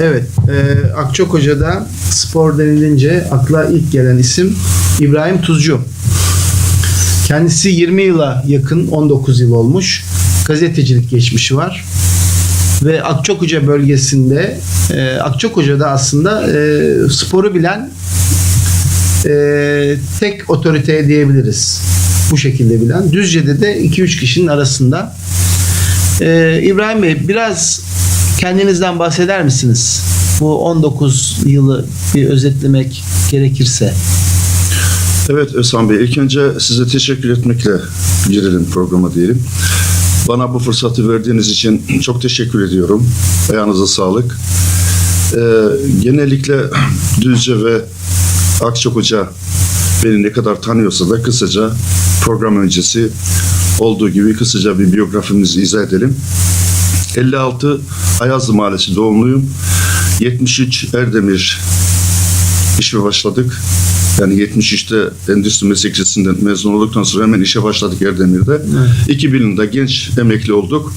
Evet, e, Akçakoca'da spor denilince akla ilk gelen isim İbrahim Tuzcu. Kendisi 20 yıla yakın, 19 yıl olmuş. Gazetecilik geçmişi var. Ve Akçakoca bölgesinde, e, Akçakoca'da aslında e, sporu bilen e, tek otoriteye diyebiliriz. Bu şekilde bilen. Düzce'de de 2-3 kişinin arasında. E, İbrahim Bey biraz kendinizden bahseder misiniz? Bu 19 yılı bir özetlemek gerekirse. Evet Özhan Bey, ilk önce size teşekkür etmekle girelim programa diyelim. Bana bu fırsatı verdiğiniz için çok teşekkür ediyorum. Ayağınıza sağlık. Ee, genellikle Düzce ve Akçakoca beni ne kadar tanıyorsa da kısaca program öncesi olduğu gibi kısaca bir biyografimizi izah edelim. 56 Ayazlı Mahallesi doğumluyum. 73 Erdemir işe başladık. Yani 73'te Endüstri Meslek Lisesi'nden mezun olduktan sonra hemen işe başladık Erdemir'de. 2000 yılında genç emekli olduk.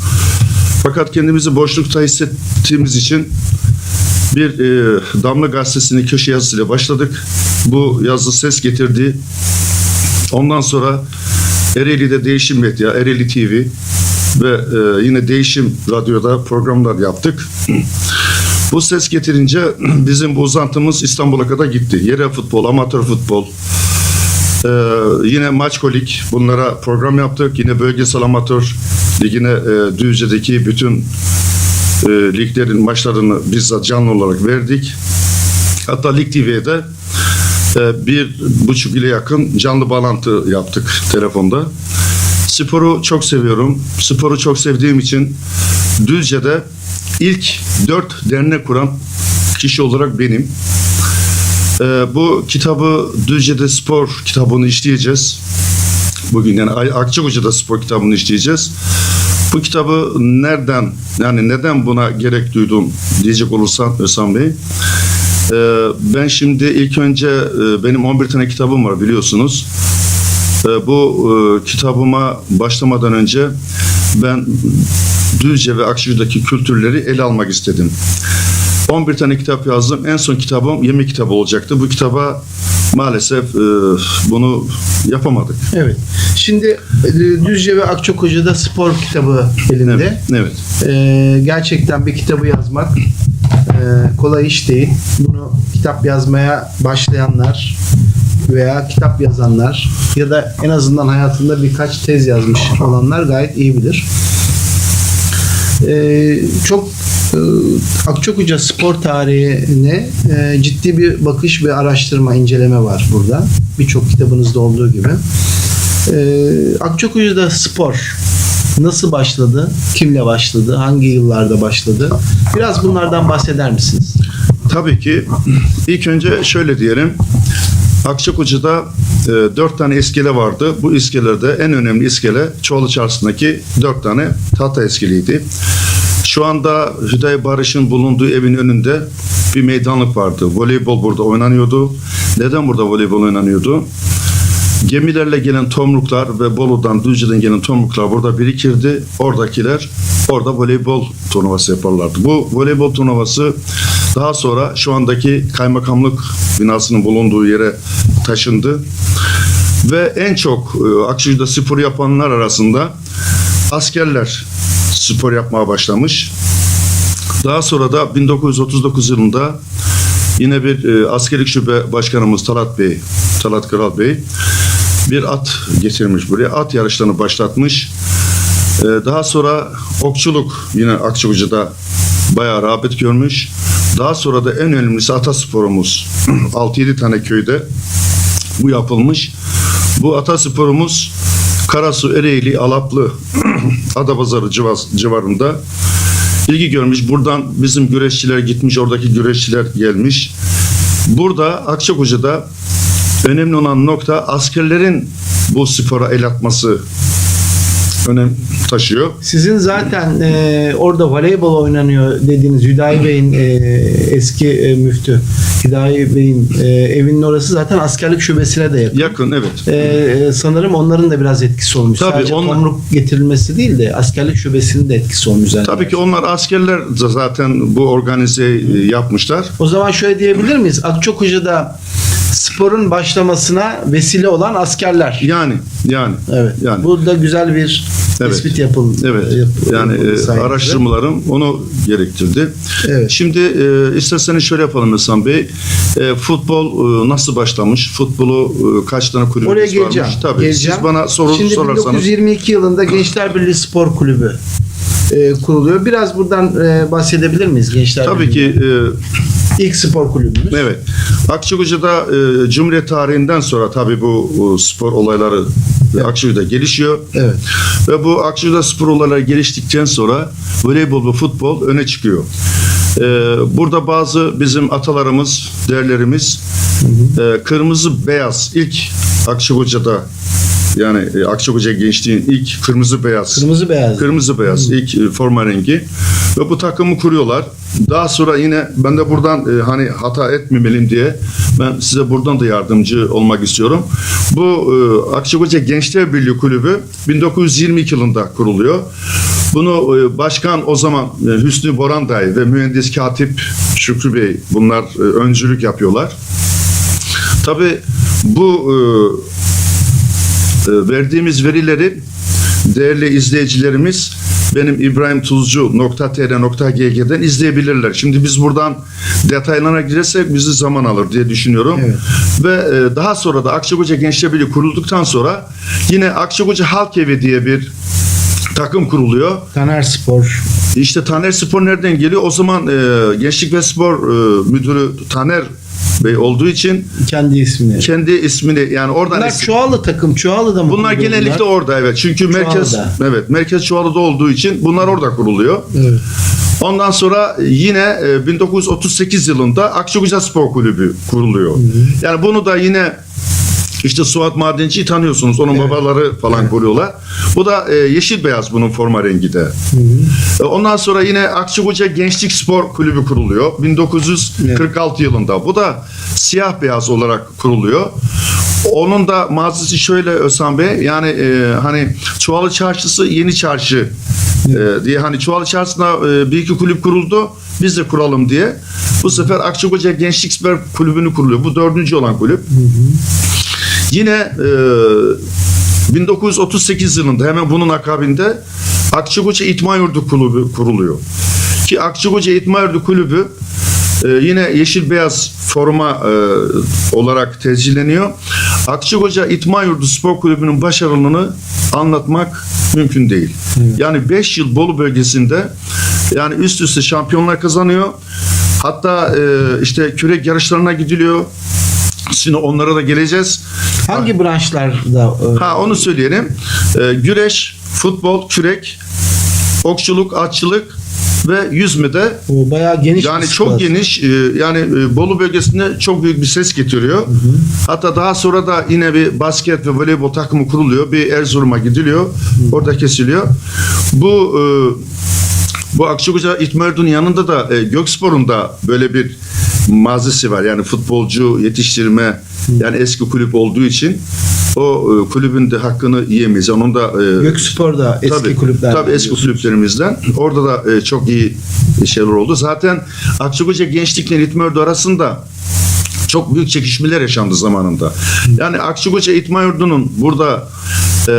Fakat kendimizi boşlukta hissettiğimiz için bir e, Damla Gazetesi'nin köşe yazısıyla başladık. Bu yazı ses getirdi. Ondan sonra Ereğli'de Değişim Medya, Ereğli TV ve e, yine Değişim Radyo'da programlar yaptık. Bu ses getirince bizim bu uzantımız İstanbul'a kadar gitti. Yerel futbol, amatör futbol, ee, yine maç kolik bunlara program yaptık. Yine bölgesel amatör ligine e, Düzce'deki bütün e, liglerin maçlarını bizzat canlı olarak verdik. Hatta Lig TV'ye de e, bir buçuk ile yakın canlı bağlantı yaptık telefonda. Sporu çok seviyorum. Sporu çok sevdiğim için Düzce'de ilk dört dernek kuran kişi olarak benim. Ee, bu kitabı Düzce'de spor kitabını işleyeceğiz. Bugün yani Akçakoca'da spor kitabını işleyeceğiz. Bu kitabı nereden yani neden buna gerek duydum diyecek olursan Özhan Bey. Ee, ben şimdi ilk önce e, benim 11 tane kitabım var biliyorsunuz. Ee, bu e, kitabıma başlamadan önce ben Düzce ve Akçakoca'daki kültürleri ele almak istedim. 11 tane kitap yazdım. En son kitabım yemek kitabı olacaktı. Bu kitaba maalesef e, bunu yapamadık. Evet. Şimdi e, Düzce ve Akçakoca'da spor kitabı elimde. Evet. evet. Gerçekten bir kitabı yazmak e, kolay iş değil. Bunu kitap yazmaya başlayanlar veya kitap yazanlar ya da en azından hayatında birkaç tez yazmış olanlar gayet iyi bilir. Ee, çok e, Akçakoca spor tarihine e, ciddi bir bakış ve araştırma, inceleme var burada. Birçok kitabınızda olduğu gibi. Ee, Akçakoca'da spor nasıl başladı? Kimle başladı? Hangi yıllarda başladı? Biraz bunlardan bahseder misiniz? Tabii ki ilk önce şöyle diyelim. Akçakoca'da e, dört tane iskele vardı. Bu iskelerde en önemli iskele Çoğulu Çarşısı'ndaki dört tane tahta iskeleydi. Şu anda Hüdayi Barış'ın bulunduğu evin önünde bir meydanlık vardı. Voleybol burada oynanıyordu. Neden burada voleybol oynanıyordu? Gemilerle gelen tomruklar ve Bolu'dan, Düzce'den gelen tomruklar burada birikirdi. Oradakiler orada voleybol turnuvası yaparlardı. Bu voleybol turnuvası daha sonra şu andaki kaymakamlık binasının bulunduğu yere taşındı. Ve en çok e, Akşehir'de spor yapanlar arasında askerler spor yapmaya başlamış. Daha sonra da 1939 yılında yine bir e, askerlik şube başkanımız Talat Bey, Talat Kral Bey bir at getirmiş buraya. At yarışlarını başlatmış. E, daha sonra okçuluk yine Akçakoca'da bayağı rağbet görmüş. Daha sonra da en önemlisi atasporumuz. 6-7 tane köyde bu yapılmış. Bu atasporumuz Karasu, Ereğli, Alaplı, Adapazarı civarında ilgi görmüş. Buradan bizim güreşçiler gitmiş, oradaki güreşçiler gelmiş. Burada Akçakoca'da önemli olan nokta askerlerin bu spora el atması önem taşıyor. Sizin zaten e, orada voleybol oynanıyor dediğiniz Hüdayi Bey'in e, eski e, müftü Hüdayi Bey'in e, evinin orası zaten askerlik şubesine de yakın. Yakın evet. E, e, sanırım onların da biraz etkisi olmuş. Tabii, Sadece onlar- tomruk getirilmesi değil de askerlik şubesinin de etkisi olmuş. Tabii zannedersem. ki onlar askerler zaten bu organizeyi e, yapmışlar. O zaman şöyle diyebilir miyiz? Akçakoca'da sporun başlamasına vesile olan askerler. Yani yani Evet. yani Bu da güzel bir Evet. tespit yapıldı. Evet. yap- Yani yapıldı e, sayenizde. araştırmalarım onu gerektirdi. Evet. Şimdi e, isterseniz şöyle yapalım Hasan Bey. E, futbol e, nasıl başlamış? Futbolu e, kaç tane kulübümüz Oraya geleceğim. varmış? Tabii. geleceğim. Siz bana soru Şimdi sorarsanız. 1922 yılında Gençler Birliği Spor Kulübü e, kuruluyor. Biraz buradan e, bahsedebilir miyiz Gençler Tabii Birliği? ki e, ilk spor kulübümüz. Evet. Akçakoca'da e, Cumhuriyet tarihinden sonra tabii bu e, spor olayları evet. Akçakoca'da gelişiyor. Evet. Ve bu Akçakoca'da spor olayları geliştikten sonra voleybol ve futbol öne çıkıyor. E, burada bazı bizim atalarımız, değerlerimiz e, kırmızı beyaz ilk Akçakoca'da yani e, Akçakoca gençliğin ilk kırmızı beyaz Kırmızı beyaz. Kırmızı beyaz ilk e, forma rengi ve bu takımı kuruyorlar. Daha sonra yine ben de buradan e, hani hata etmemeliyim diye ben size buradan da yardımcı olmak istiyorum. Bu e, Akçakoca Gençler Birliği Kulübü 1922 yılında kuruluyor. Bunu e, başkan o zaman e, Hüsnü Boranday ve mühendis katip Şükrü Bey bunlar e, öncülük yapıyorlar. Tabii bu e, verdiğimiz verileri değerli izleyicilerimiz benim İbrahim Tuzcu.tr.gg'den izleyebilirler. Şimdi biz buradan detaylarına girersek bizi zaman alır diye düşünüyorum. Evet. Ve e, daha sonra da Akçakoca Gençler Birliği kurulduktan sonra yine Akçakoca Halk Evi diye bir takım kuruluyor. Taner Spor. İşte Taner Spor nereden geliyor? O zaman e, Gençlik ve Spor e, Müdürü Taner Bey olduğu için Kendi ismini. kendi ismini yani oradan Bunlar isim- Çuvalı takım. Çuvalı'da mı? Bunlar kuruluyor genellikle orada evet. Çünkü merkez Çuvalı'da. evet merkez Çuvalı'da olduğu için bunlar orada kuruluyor. Evet. Ondan sonra yine e, 1938 yılında Akçakoca Spor Kulübü kuruluyor. Yani bunu da yine işte Suat Madenci'yi tanıyorsunuz. Onun babaları falan kuruyorlar. Bu da e, yeşil beyaz bunun forma rengi de. E, Ondan sonra yine Akçakoca Gençlik Spor Kulübü kuruluyor. 1946 yılında. Bu da siyah beyaz olarak kuruluyor. Onun da mazisi şöyle Özhan Bey. Yani e, hani Çuvalı Çarşısı Yeni Çarşı e, diye hani Çuvalı Çarşısı'na e, bir iki kulüp kuruldu. Biz de kuralım diye. Bu sefer Akçakoca Gençlik Spor Kulübü'nü kuruluyor. Bu dördüncü olan kulüp. Yine e, 1938 yılında hemen bunun akabinde Akçakoca İtman Yurdu Kulübü kuruluyor. Ki Akçakoca İtman Yurdu Kulübü e, yine yeşil beyaz forma e, olarak tescilleniyor. Akçakoca İtman Yurdu Spor Kulübü'nün başarılığını anlatmak mümkün değil. Yani 5 yıl Bolu bölgesinde yani üst üste şampiyonlar kazanıyor. Hatta e, işte kürek yarışlarına gidiliyor. Şimdi onlara da geleceğiz. Hangi branşlarda? e, Ha onu söyleyelim. Ee, güreş, futbol, kürek, okçuluk, atçılık ve yüzmede o bayağı geniş yani çok skala. geniş e, yani e, Bolu bölgesinde çok büyük bir ses getiriyor. Hatta daha sonra da yine bir basket ve voleybol takımı kuruluyor. Bir Erzurum'a gidiliyor. Orada kesiliyor. Bu e, bu Akçakoca İtmerdun yanında da e, Gökspor'un da böyle bir mazisi var. Yani futbolcu yetiştirme yani eski kulüp olduğu için o e, kulübün de hakkını yiyemeyiz. Onun da e, Gökspor'da eski tabii, kulüpler. Tabii eski kulüplerimizden. Orada da e, çok iyi şeyler oldu. Zaten Akçakoca Gençlikle İtmördu arasında çok büyük çekişmeler yaşandı zamanında. Yani Akçakoca İtman Yurdu'nun burada e,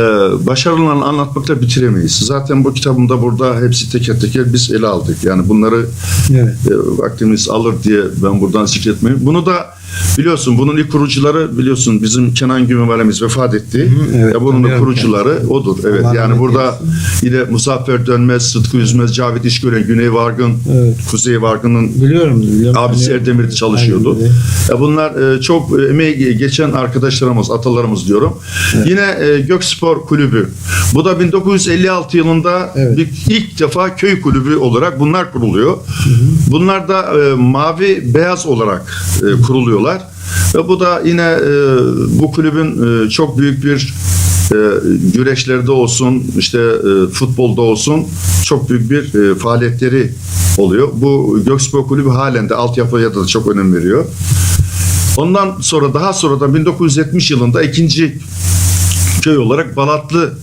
başarılarını anlatmakla bitiremeyiz. Zaten bu kitabımda burada hepsi teker teker biz ele aldık. Yani bunları Evet. e, vaktimiz alır diye ben buradan zikretmeyeyim. Bunu da biliyorsun bunun ilk kurucuları biliyorsun bizim Kenan Gümüvalemiz vefat etti. evet, ya bunun da kurucuları odur. Evet Allah yani burada yine Muzaffer Dönmez, Sıtkı Üzmez, Cavit İşgören, Güney Vargın, Evet. Kuzey Vargın'ın Biliyorum. biliyorum. abisi Tanıyorum. Erdemir'de çalışıyordu. Aynen. Ya bunlar e, çok e, emeği geçen arkadaşlarımız, atalarımız diyorum. Yine e, Gökspor Kulübü. Bu da 1956 yılında Evet. bir, ilk defa köy kulübü olarak bunlar kuruluyor. Bunlar da mavi beyaz olarak e, kuruluyorlar. Ve bu da yine e, bu kulübün e, çok büyük bir e, güreşlerde olsun, işte e, futbolda olsun çok büyük bir e, faaliyetleri oluyor. Bu Gökspor Kulübü halen de altyapıya da çok önem veriyor. Ondan sonra daha sonra da 1970 yılında ikinci köy olarak Balatlı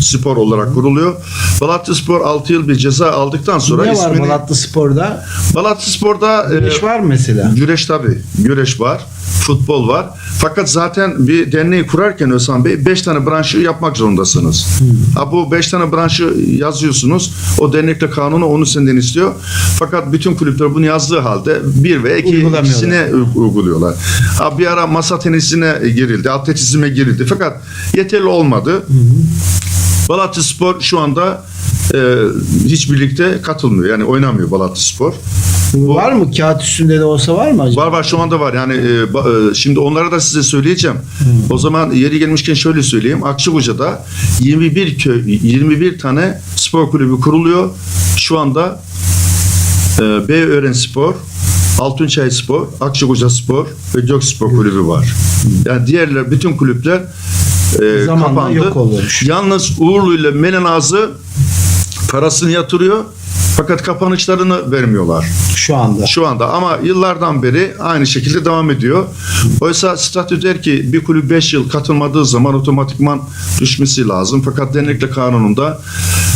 Spor olarak kuruluyor. Balatlı Spor 6 yıl bir ceza aldıktan sonra ne var ismini Malatya Spor'da? Balatlı Spor'da e, Güreş var mı mesela? Güreş tabii. Güreş var. Futbol var. Fakat zaten bir derneği kurarken Özhan Bey 5 tane branşı yapmak zorundasınız. Ha, bu 5 tane branşı yazıyorsunuz. O dernekle kanunu onu senden istiyor. Fakat bütün kulüpler bunu yazdığı halde bir ve iki u- uyguluyorlar. Ha, bir ara masa tenisine girildi. Atletizme girildi. Fakat yeterli olmadı. Balatya Spor şu anda e, hiç birlikte katılmıyor. Yani oynamıyor Balatya Spor. Var mı? Kağıt üstünde de olsa var mı acaba? Var var şu anda var yani e, ba- e, şimdi onlara da size söyleyeceğim. O zaman yeri gelmişken şöyle söyleyeyim. Akçabuca'da 21 köy 21 tane spor kulübü kuruluyor. Şu anda e, B Ören Spor, Altunçay Spor, Akçabuca Spor ve Gök Spor kulübü var. Yani diğerler bütün kulüpler e, Zamanla kapandı. yok olmuş. Yalnız Uğurlu ile Menenazı parasını yatırıyor fakat kapanışlarını vermiyorlar Şu anda. şu anda ama yıllardan beri aynı şekilde devam ediyor. Oysa statü der ki bir kulüp 5 yıl katılmadığı zaman otomatikman düşmesi lazım. Fakat dernekle kanununda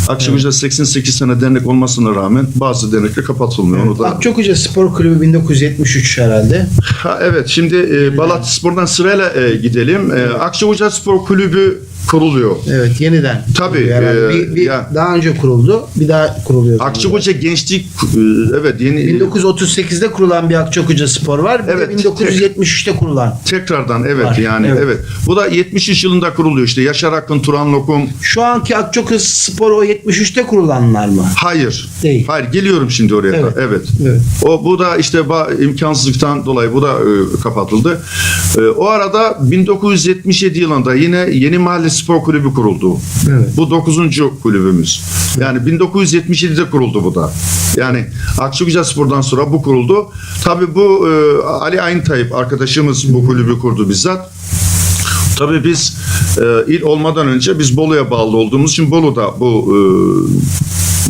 Akçakoca 88 sene dernek olmasına rağmen bazı dernekler kapatılmıyor. Onu da Akçakoca Spor Kulübü 1973 herhalde. Ha, evet şimdi e, Balatya Spor'dan sırayla e, gidelim. E, Akçakoca Spor Kulübü kuruluyor. Evet yeniden. Tabii, e, bir, bir ya- daha önce kuruldu. Bir daha kuruluyor. Akçakoca Gençlik e, evet yeni 1938'de kurulan bir Akçakoca Spor var. Bir Evet, de 1973'te kurulan. tekrardan evet Var, yani evet. evet. Bu da 73 yılında kuruluyor işte. Yaşar Akın, Turan Lokum, Şu anki Akçakoca Spor o 73'te kurulanlar mı? Hayır. Değil. Hayır geliyorum şimdi oraya. Evet. Evet. evet. Evet. O bu da işte imkansızlıktan dolayı bu da e, kapatıldı. E, o arada 1977 yılında yine Yeni Mahalle Spor Kulübü kuruldu. Evet. Bu 9. kulübümüz. Yani 1977'de kuruldu bu da. Yani Akçakoca Spor'dan sonra bu kuruldu. Tabii bu e, Ali Ayntayip arkadaşımız bu kulübü kurdu bizzat. Tabii biz e, il olmadan önce biz Bolu'ya bağlı olduğumuz için Bolu'da bu e,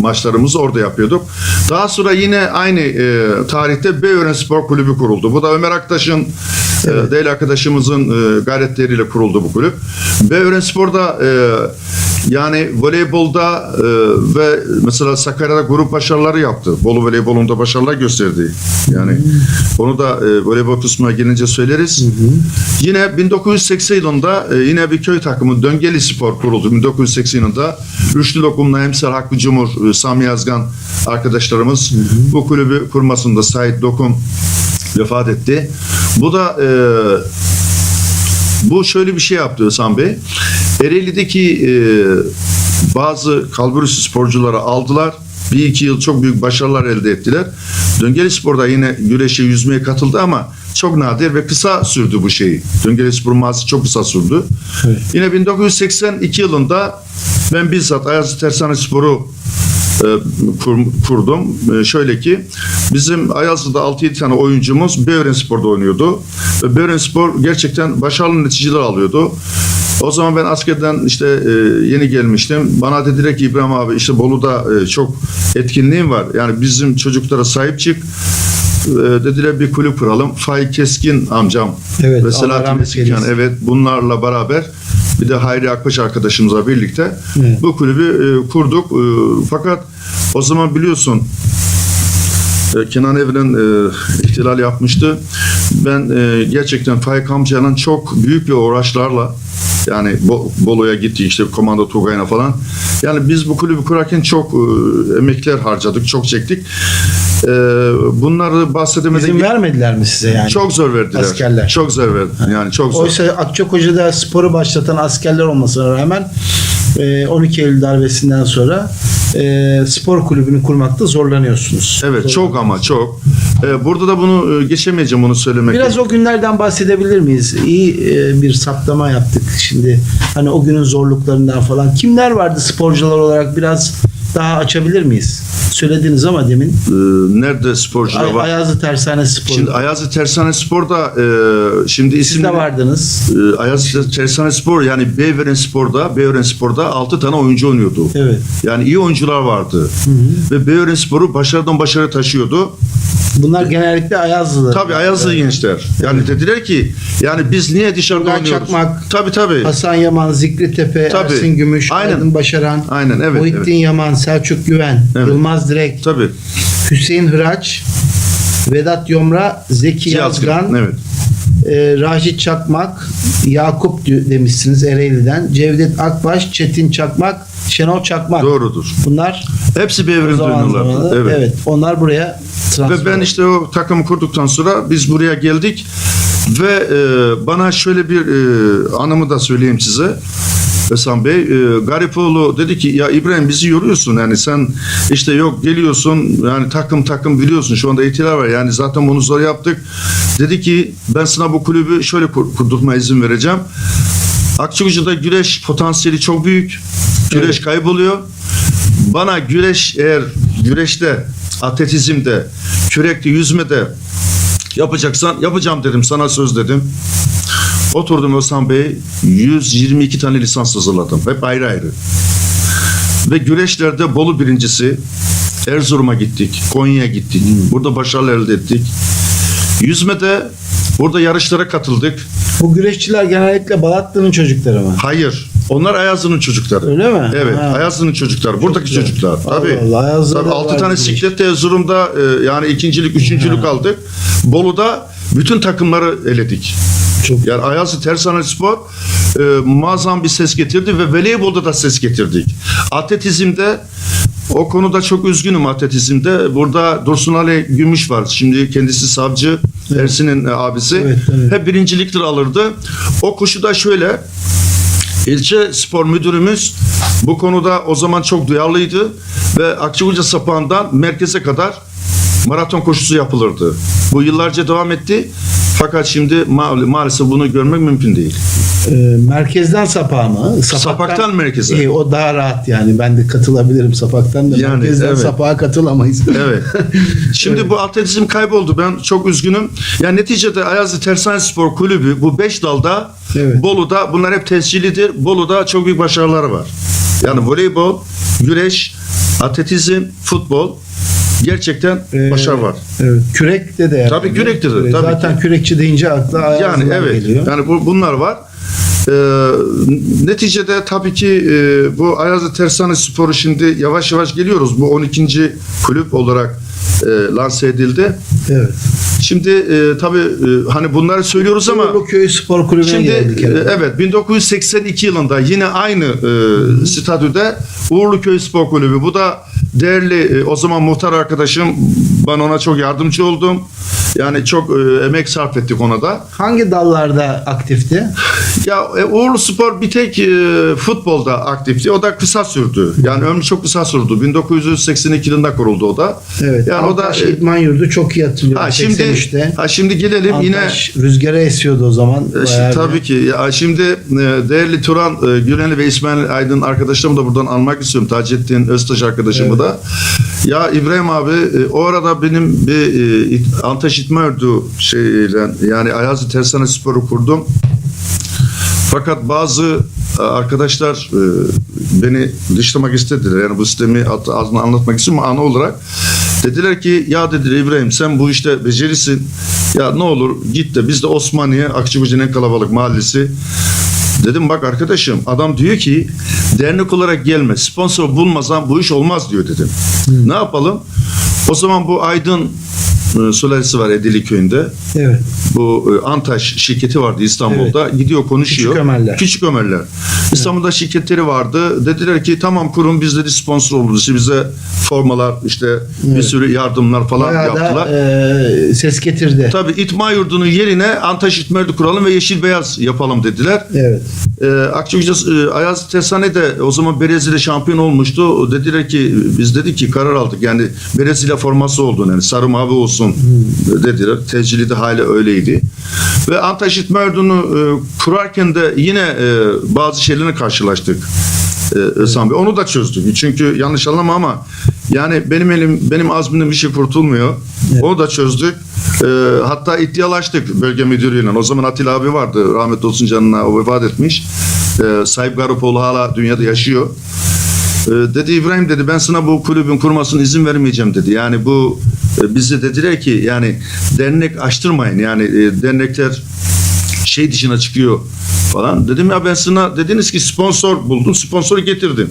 maçlarımızı orada yapıyorduk. Daha sonra yine aynı e, tarihte Beyören Spor Kulübü kuruldu. Bu da Ömer Aktaş'ın e, değerli arkadaşımızın e, gayretleriyle kuruldu bu kulüp. Beyören Spor'da e, yani voleybolda e, ve mesela Sakarya'da grup başarıları yaptı. Bolu voleybolunda başarılar gösterdi. Yani onu da voleybol kısmına gelince söyleriz. Yine 1980 yılında yine bir köy takımı Döngeli Spor kuruldu. 1980 yılında Rüştü Lokum'la Hemsel Hakkı Cumhur, Sami Yazgan arkadaşlarımız bu kulübü kurmasında Sait Dokum vefat etti. Bu da e, bu şöyle bir şey yaptı Özhan Bey. Ereğli'deki e, bazı kalburüstü sporcuları aldılar. Bir iki yıl çok büyük başarılar elde ettiler. Döngeli Spor'da yine güreşe yüzmeye katıldı ama çok nadir ve kısa sürdü bu şeyi. Döngeli Spor mazisi çok kısa sürdü. Evet. Yine 1982 yılında ben bizzat Ayazlı Tersane Spor'u kur- kurdum. E, şöyle ki bizim Ayazlı'da 6-7 tane oyuncumuz Beyören Spor'da oynuyordu. Ve Beyören Spor gerçekten başarılı neticeler alıyordu. O zaman ben askerden işte e, yeni gelmiştim. Bana dediler ki İbrahim abi işte Bolu'da e, çok etkinliğim var. Yani bizim çocuklara sahip çık. E, dediler bir kulüp kuralım. Faik Keskin amcam Evet, ve Selahattin eylesin. evet bunlarla beraber bir de Hayri Akbaş arkadaşımızla birlikte Evet. bu kulübü e, kurduk. E, fakat o zaman biliyorsun e, Kenan Evren e, ihtilal yapmıştı. Ben e, gerçekten Faik amcanın çok büyük bir uğraşlarla yani Bo- Bolu'ya gitti işte Komando Tugay'ına falan. Yani biz bu kulübü kurarken çok e, emekler harcadık, çok çektik. E, bunları bahsedemeden İzin vermediler mi size yani? çok zor verdiler. Askerler. Çok zor verdi. Yani çok zor. Oysa Akçakoca'da sporu başlatan askerler olmasına rağmen e, 12 Eylül darbesinden sonra e, spor kulübünü kurmakta zorlanıyorsunuz. Evet çok ama çok. Ee, burada da bunu e, geçemeyeceğim onu söylemek. Biraz o günlerden bahsedebilir miyiz? İyi e, bir saptama yaptık şimdi. Hani o günün zorluklarından falan. Kimler vardı sporcular olarak biraz daha açabilir miyiz? Söylediniz ama demin. Ee, nerede sporcular Ay- var? Ayazlı Tersane Spor. Şimdi Ayazlı Tersane Spor'da e, şimdi Siz isim de vardınız. e, Ayazlı Tersane Spor yani Beyveren Spor'da Beyveren Spor'da 6 tane oyuncu oynuyordu. Evet. Yani iyi oyuncular vardı. Ve Beyveren Spor'u başarıdan başarı taşıyordu. Bunlar genellikle Ayazlılar. Tabii Ayazlı gençler. Yani dediler ki yani biz niye dışarıda Turgay oynuyoruz? Çakmak, Tabii tabii. Hasan Yaman, Zikri Tepe, Tabii. Ersin Gümüş, Aynen. Aydın Başaran, Aynen, evet, Muhittin evet. Yaman, Selçuk Güven, Evet. Yılmaz Direk, Tabii. Hüseyin Hıraç, Vedat Yomra, Zeki Yazgan, Evet. e, Raşit Çakmak, Yakup demişsiniz Ereğli'den, Cevdet Akbaş, Çetin Çakmak, Şenol Çakmak. Doğrudur. Bunlar Hepsi zaman oynuyorlardı. zamanı- Evet. evet. onlar buraya transfer Ve ben işte o takımı kurduktan sonra biz buraya geldik ve e, bana şöyle bir e, anımı da söyleyeyim size. Hasan Bey, e, Garipoğlu dedi ki ya İbrahim bizi yoruyorsun yani sen işte yok geliyorsun yani takım takım biliyorsun şu anda ihtilal var yani zaten bunu zor yaptık. Dedi ki ben sana bu kulübü şöyle kur- kurdurma izin vereceğim. Akçakocu'da güreş potansiyeli çok büyük. Güreş kayboluyor. Bana güreş eğer güreşte, atletizmde, kürekte, yüzmede yapacaksan yapacağım dedim. Sana söz dedim. Oturdum Özhan Bey 122 tane lisans hazırladım. Hep ayrı ayrı. Ve güreşlerde Bolu birincisi. Erzurum'a gittik. Konya'ya gittik. Burada başarılar elde ettik. Yüzmede burada yarışlara katıldık. Bu güreşçiler genellikle Balatlı'nın çocukları mı? Hayır. Onlar Ayazlı'nın çocukları. Öyle mi? Evet. Ha. Ayazlı'nın çocukları. Buradaki güzel. çocuklar. Allah Tabii. Allah, Ayazlı'da Tabii da 6 var tane siklet Erzurum'da e, yani ikincilik, üçüncülük Ha. aldık. Bolu'da bütün takımları eledik. Çok Yani Ayazlı Tersane Spor e, muazzam bir ses getirdi ve voleybolda da ses getirdik. Atletizmde o konuda çok üzgünüm atletizmde. Burada Dursun Ali Gümüş var. Şimdi kendisi savcı Ersin'in e, abisi. Evet, evet. Hep birinciliktir alırdı. O koşuda şöyle İlçe spor müdürümüz bu konuda o zaman çok duyarlıydı ve Akçakoca sapağından merkeze kadar maraton koşusu yapılırdı. Bu yıllarca devam etti. Fakat şimdi ma- maalesef bunu görmek mümkün değil. Ee, merkezden sapağa mı? Sapaktan merkeze. İyi, o daha rahat yani. Ben de katılabilirim sapaktan da. Yani, merkezden evet. sapağa katılamayız. Evet. Şimdi bu atletizm kayboldu. Ben çok üzgünüm. Yani neticede Ayazlı Tersane Spor Kulübü bu beş dalda Evet. Bolu'da bunlar hep tescillidir. Bolu'da çok büyük başarıları var. Yani voleybol, güreş, atletizm, futbol gerçekten Ee, başarı var. Evet. Kürekte de. Tabii kürekte de, tabii Zaten ki. kürekçi deyince akla Yani evet. geliyor. Yani bu, bunlar var. Ee, neticede tabii ki e, bu Ayazlı Tersane Sporu şimdi yavaş yavaş geliyoruz. Bu 12. kulüp olarak e, lanse edildi. Evet. Şimdi e, tabii e, hani bunları söylüyoruz ama Uğurlu Köy Spor Kulübü'ne şimdi e, evet 1982 yılında yine aynı e, statüde Uğurluköy Spor Kulübü. Bu da değerli e, o zaman muhtar arkadaşım. Ben ona çok yardımcı oldum. Yani çok e, emek sarf ettik ona da. Hangi dallarda aktifti? Ya e, Uğurlu Spor bir tek e, futbolda aktifti. O da kısa sürdü. Yani ömrü çok kısa sürdü. 1982 yılında kuruldu o da. Evet. Yani o da e, İdman Yurdu çok iyi hatırlıyorum. ha şimdi 83'te. ha şimdi gelelim yine Antaş rüzgara esiyordu o zaman. E, bir- Tabii ki. Ya şimdi e, değerli Turan e, Gülenli ve İsmail Aydın arkadaşlarımı da buradan almak istiyorum. Taceddin Öztaş arkadaşımı Evet. da. Ya İbrahim abi e, o arada benim bir e, Antaş İtmerdu şeyle yani Ayazı Tersane Sporu kurdum. Fakat bazı e, arkadaşlar e, beni dışlamak istediler. Yani bu sistemi ağzına anlatmak istiyorum ama ana olarak. Dediler ki ya dediler İbrahim sen bu işte becerisin. Ya ne olur git de biz de Osmaniye Akçakoca'nın en kalabalık mahallesi. Dedim bak arkadaşım adam diyor ki dernek olarak gelme sponsor bulmasan bu iş olmaz diyor dedim. Ne yapalım? O zaman bu Aydın e, sülalesi var Edili köyünde. Evet. Bu e, Antaş şirketi vardı İstanbul'da. Gidiyor konuşuyor. Küçük Ömerler. Küçük Ömerler. İstanbul'da şirketleri vardı. Dediler ki tamam kurum biz dedi sponsor oluruz. İşte bize formalar işte bir Evet. sürü yardımlar falan Bayağı yaptılar. da e, ses getirdi. Tabii İtma Yurdu'nun yerine Antaş İtmerdi kuralım ve yeşil beyaz yapalım dediler. Evet. E, Akçakoca e, Ayaz Tesane de o zaman Brezilya şampiyon olmuştu. Dediler ki biz dedik ki karar aldık. Yani Brezilya forması olduğunu yani sarı mavi olsun dediler. Tecili de hali öyleydi. Ve Antaşit Merdun'u e, kurarken de yine e, bazı şeylerle karşılaştık. E, Özhan Bey. Onu da çözdük. Çünkü yanlış anlama ama yani benim elim benim azmimden bir şey kurtulmuyor. Onu da çözdük. E, hatta iddialaştık bölge müdürüyle. O zaman Atilla abi vardı. Rahmetli olsun canına o vefat etmiş. E, Sahip Garupoğlu hala dünyada yaşıyor. E, dedi İbrahim dedi ben sana bu kulübün kurmasına izin vermeyeceğim dedi. Yani bu bize dediler ki yani dernek açtırmayın. Yani e, dernekler şey dışına çıkıyor falan. Dedim ya ben sana dediniz ki sponsor buldum. Sponsoru getirdim.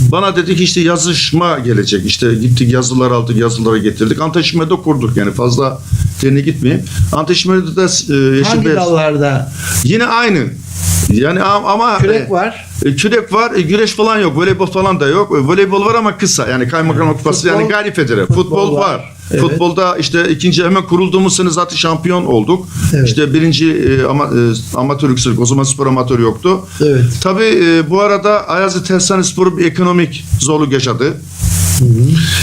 Bana dedi ki işte yazışma gelecek. İşte gittik yazılar aldık yazıları getirdik. Antaşme'de kurduk yani fazla derine gitmeyeyim. Antaşme'de de e, Hangi Beyaz- dallarda? Yine aynı. Yani ama Kürek e, var. e, Kürek var, e, güreş falan yok, voleybol falan da yok. E, Voleybol var ama kısa. Yani kaymakam kupası yani gayri federe. futbol Futbol, var. var. Evet. Futbolda işte ikinci hemen kurulduğumuz sene zaten şampiyon olduk. Evet. İşte birinci e, ama, e, amatör yükselik. O zaman spor amatör yoktu. Evet. Tabii e, bu arada Ayazi Tersane Sporu bir ekonomik zorluk yaşadı.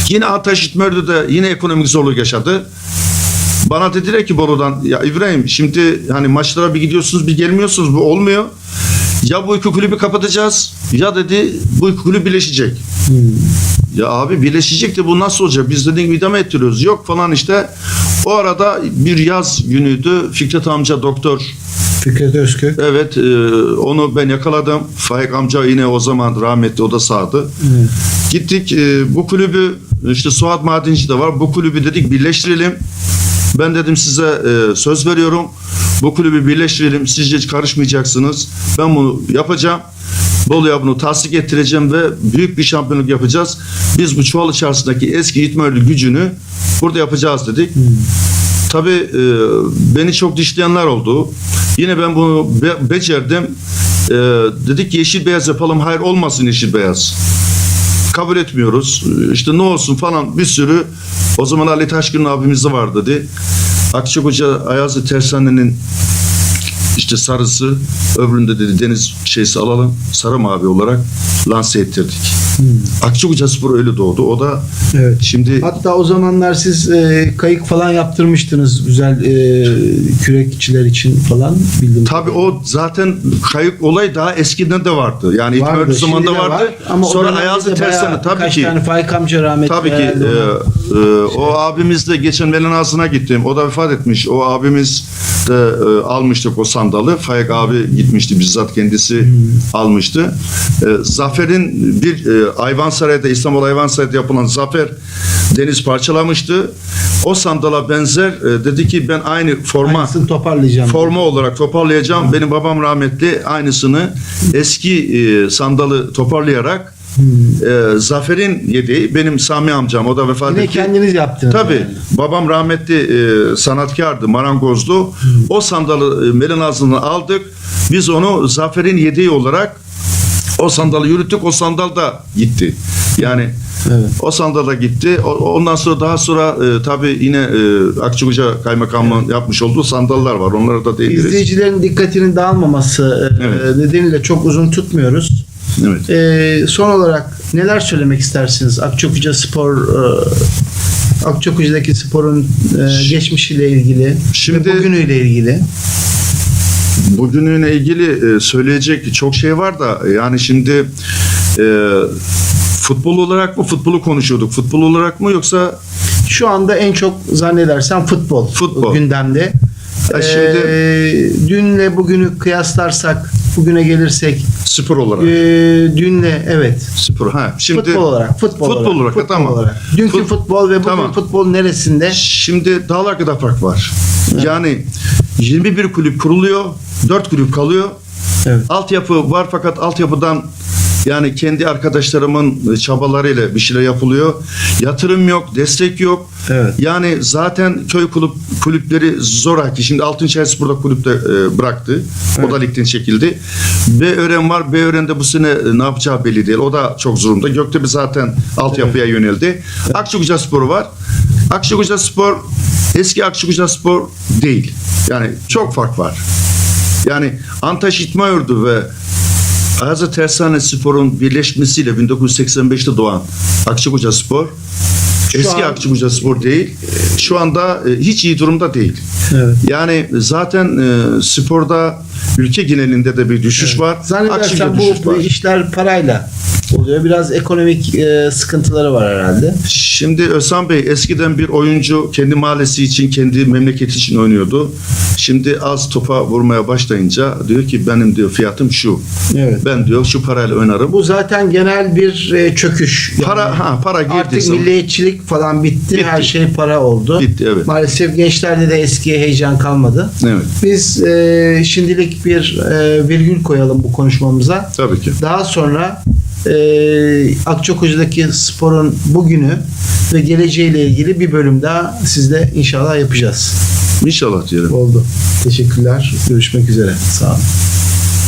Yine Ataşit Mördü'de yine ekonomik zorluk yaşadı. Bana dediler ki Bolu'dan ya İbrahim şimdi hani maçlara bir gidiyorsunuz bir gelmiyorsunuz bu olmuyor. Ya bu iki kulübü kapatacağız ya dedi bu iki kulüp birleşecek. Ya abi birleşecek de bu nasıl olacak? Biz gibi idame ettiriyoruz. Yok falan işte. O arada bir yaz günüydü. Fikret amca doktor Fikret Özkök. Evet, e, onu ben yakaladım. Faik amca yine o zaman rahmetli o da sağdı. Evet. Gittik e, bu kulübü işte Suat Madenci de var. Bu kulübü dedik birleştirelim. Ben dedim size e, söz veriyorum. Bu kulübü birleştirelim. Sizce hiç karışmayacaksınız. Ben bunu yapacağım. Bolu'ya bunu tasdik ettireceğim ve büyük bir şampiyonluk yapacağız. Biz bu çuval içerisindeki eski İtmörlü gücünü burada yapacağız dedik. Tabii e, beni çok dişleyenler oldu. Yine ben bunu be- becerdim. E, dedik ki yeşil beyaz yapalım. Hayır olmasın yeşil beyaz. Kabul etmiyoruz. İşte ne olsun falan bir sürü. O zaman Ali Taşkın abimiz de var dedi. Akçakoca Ayazı Tersane'nin işte sarısı öbüründe dedi deniz şeysi alalım sarı mavi olarak lanse ettirdik. Akçakoca Spor öyle doğdu. O da Evet. şimdi Hatta o zamanlar siz e, kayık falan yaptırmıştınız güzel e, kürekçiler için falan bildim. Tabii o zaten kayık olay daha eskiden de vardı. Yani Vardı, öğretim zamanında vardı. var. Ama Sonra Ayazı bayağı tabii birkaç ki. tane Faik amca rahmetli. Tabii ki e, e, o abimiz de geçen Melenası'na gittim. O da vefat etmiş. O abimiz de e, almıştık o sandalı. Faik abi gitmişti bizzat kendisi almıştı. E, Zafer'in bir e, Ayvansaray'da İstanbul Ayvansaray'da yapılan Zafer Deniz parçalamıştı. O sandala benzer e, dedi ki ben aynı forma Aynısını toparlayacağım. forma olarak toparlayacağım. Benim babam rahmetli aynısını eski e, sandalı toparlayarak e, Zafer'in yediği benim Sami amcam o da vefat Yine etti. kendiniz yaptınız. Tabii. yani. Babam rahmetli e, sanatkardı, marangozdu. O sandalı e, melin ağzından aldık. Biz onu Zafer'in yediği olarak o sandalı yürüttük. O sandal da gitti. Yani Evet. o sandal da gitti. O- Ondan sonra daha sonra e, tabii yine e, Akçakoca Kaymakamlığı'nın yapmış olduğu sandallar var. Onlara da değiniriz. İzleyicilerin dikkatinin dağılmaması e, Evet. nedeniyle çok uzun tutmuyoruz. Evet. E, son olarak neler söylemek istersiniz Akçakoca Spor e, Akçakoca'daki sporun e, geçmişiyle ilgili Şimdi- ve bugünüyle ilgili. Bugününe ilgili e, söyleyecek çok şey var da yani şimdi e, futbol olarak mı futbolu konuşuyorduk? Futbol olarak mı yoksa Şu anda en çok zannedersem futbol, Futbol. gündemde. Ya şimdi- Ee, dünle bugünü kıyaslarsak, bugüne gelirsek, spor olarak? ee, dünle evet. Spor. Ha. Şimdi futbol olarak, futbol, futbol olarak, olarak, futbol tamam. olarak. Dünkü Fut- futbol ve bugün Tamam. futbol neresinde? Şimdi dağlar kadar fark var. Yani 21 kulüp kuruluyor, 4 kulüp kalıyor. Evet. Altyapı var fakat altyapıdan yani kendi arkadaşlarımın çabalarıyla bir şeyler yapılıyor. Yatırım yok, destek yok. Evet. Yani zaten köy kulüp kulüpleri zoraki. Şimdi Altınçay burada kulüpte e, bıraktı. O da ligden çekildi. B öğren var. B öğrende bu sene e, ne yapacağı belli değil. O da çok zorunda. Göktepe zaten altyapıya yöneldi. Akçakoca Sporu var. Akçakoca Spor eski Akçakoca Spor değil. Yani çok fark var. Yani Antaş İtmayurdu ve Ayaza Tersane Spor'un birleşmesiyle 1985'te doğan Akçakoca Spor eski an- Akçakoca Spor değil. Şu anda e, hiç iyi durumda değil. Evet. Yani zaten e, sporda ülke genelinde de bir düşüş var. Zannedersem bu, düşüş var. işler parayla oluyor. Biraz ekonomik e, sıkıntıları var herhalde. Şimdi Özhan Bey eskiden bir oyuncu kendi mahallesi için, kendi memleketi için oynuyordu. Şimdi az topa vurmaya başlayınca diyor ki benim diyor fiyatım şu. Evet. Ben diyor şu parayla oynarım. Bu zaten genel bir e, çöküş. Yani para ha para girdiği Artık zaman milliyetçilik falan bitti. Bitti. Her şey para oldu. bitti evet. Maalesef gençlerde de eski heyecan kalmadı. Evet. Biz e, şimdilik bir e, virgül koyalım bu konuşmamıza. Tabii ki. Daha sonra e, Akçakoca'daki sporun bugünü ve geleceğiyle ilgili bir bölüm daha sizle inşallah yapacağız. İnşallah diyelim. Oldu. Teşekkürler. Görüşmek üzere. Sağ olun.